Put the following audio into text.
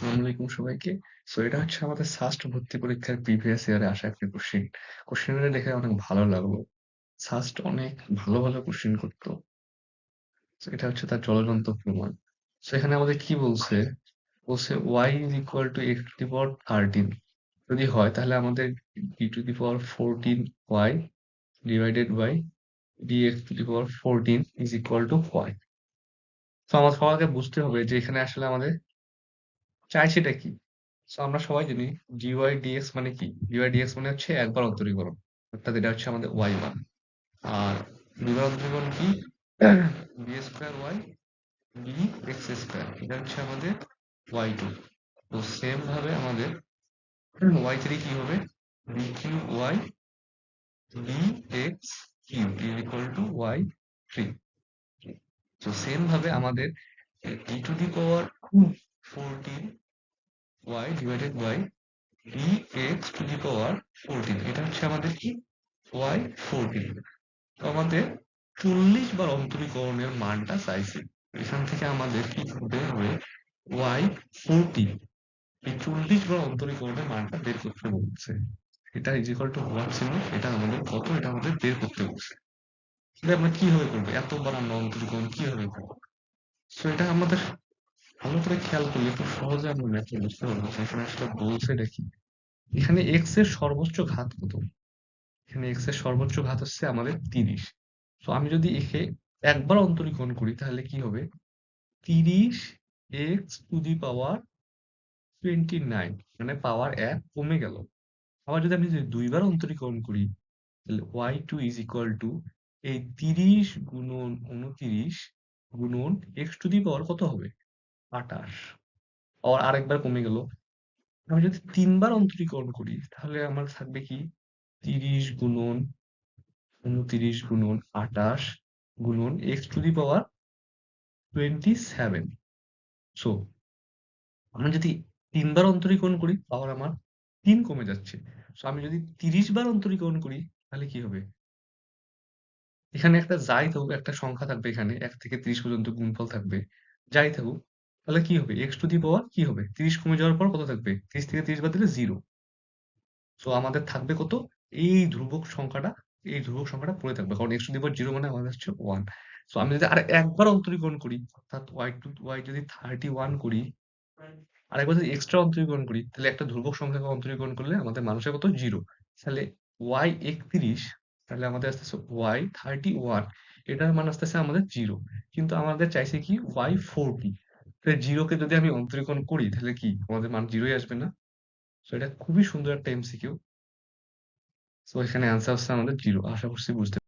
আসসালামু আলাইকুম সবাইকে। সো এটা হচ্ছে আমাদের সাস্ট ভর্তি পরীক্ষার প্রিভিয়াস ইয়ারে আসা একটা কোশ্চেন। কোশ্চেনটা দেখে অনেক ভালো লাগল। সাস্ট অনেক ভালো, ভালো কোশ্চেন করতো। এটা হচ্ছে তার জ্বলজ্বন্ত প্রমাণ। সো এখানে আমাদের কি বলছে? বলছে y is equal to x to the power 13 যদি হয় তাহলে আমাদের d to the power 14y divided by dx to the power 14 is equal to y. তো আমার সবাইকে বুঝতে হবে যে এখানে আসলে আমাদের চাইছেটা কি? সো আমরা সবাই জানি dy dx মানে কি? dy dx মানে হচ্ছে একবার অন্তরীকরণ। অর্থাৎ এটা হচ্ছে আমাদের y1 আর দুইবার অন্তরীকরণ কি? b square y dx square এটা হচ্ছে আমাদের ওয়াই টু তো সেম ভাবে আমাদের ওয়াই থ্রি কি হবে? b cube y dx cube is equal to y3 তো সেম ভাবে আমাদের e to the power 14 y divided by dx to the power 14 এটা হচ্ছে আমাদের কি? y 14 তো আমাদের চল্লিশ বার অন্তরীকরণের মানটা চাইছে। এখান থেকে আমাদের কি করতে হবে? y 14 এই চল্লিশ বার অন্তরীকরণের মানটা বের করতে বলছে। এটা ইজ ইকুয়াল টু ওয়ান ছিল এটা আমাদের কত? এটা আমাদের বের করতে বলছে। আমরা কীভাবে করব? এতবার আমরা অন্তরীকরণ কীভাবে করব? সো এটা আমাদের ভালো করে খেয়াল করলে খুব সহজে আমরা ম্যাথে বুঝতে পারব। এখানে আসলে বলছে কি এখানে এক্সের সর্বোচ্চ ঘাত কত? এখানে এক্সের সর্বোচ্চ ঘাত হচ্ছে আমাদের তিরিশ। তো আমি যদি একে একবার অন্তরীকরণ করি, তাহলে কি হবে? তিরিশ x to the power twenty nine মানে পাওয়ার এক কমে গেল। আবার যদি আমি যদি দুইবার অন্তরীকরণ করি, তাহলে y two is equal to এই তিরিশ গুণন উনতিরিশ গুণন এক্স টু দি পাওয়ার কত হবে? আটাশ আবার আরেকবার কমে গেল। আমি যদি তিনবার অন্তরীকরণ করি, তাহলে আমার থাকবে কি? তিরিশ গুণন উনতিরিশ গুণন আটাশ গুণন x to the power twenty seven. So আমি যদি তিনবার অন্তরীকরণ করি পাওয়ার আমার তিন কমে যাচ্ছে। সো আমি যদি তিরিশ বার অন্তরীকরণ করি, তাহলে কি হবে? এখানে একটা যাই থাকুক, একটা সংখ্যা থাকবে এখানে, এক থেকে ত্রিশ পর্যন্ত গুণফল থাকবে। যাই থাকুক তাহলে কি হবে? এক্স টু দি পাওয়ার কি হবে? তিরিশ কমে যাওয়ার পর কত থাকবে? ত্রিশ থেকে তিরিশ বাদ দিলে জিরো সো আমাদের থাকবে কত? এই ধ্রুবক সংখ্যাটা, এই ধ্রুবক সংখ্যাটা পড়ে থাকবে। কারণ x to the power zero মানে আমাদের হচ্ছে ওয়ান সো আমি যদি আর একবার অন্তরীকরণ করি, অর্থাৎ ওয়াই টু ওয়াই যদি থার্টি ওয়ান করি, আরেকবার যদি এক্সট্রা অন্তরীকরণ করি, তাহলে একটা ধ্রুবক সংখ্যাকে অন্তরীকরণ করলে আমাদের মানুষের কত? জিরো তাহলে ওয়াই একত্রিশ, তাহলে আমাদের আসতেছে ওয়াই থার্টি ওয়ান এটার মান আসতেছে আমাদের জিরো কিন্তু আমাদের চাইছে কি? ওয়াই ফোরটি তাহলে জিরোকে যদি আমি অন্তরীকরণ করি, তাহলে কি? আমাদের মান জিরোই আসবে না? তো এটা খুবই সুন্দর একটা এমসিকিউ তো এখানে অ্যান্সার হচ্ছে আমাদের জিরো আশা করছি বুঝতে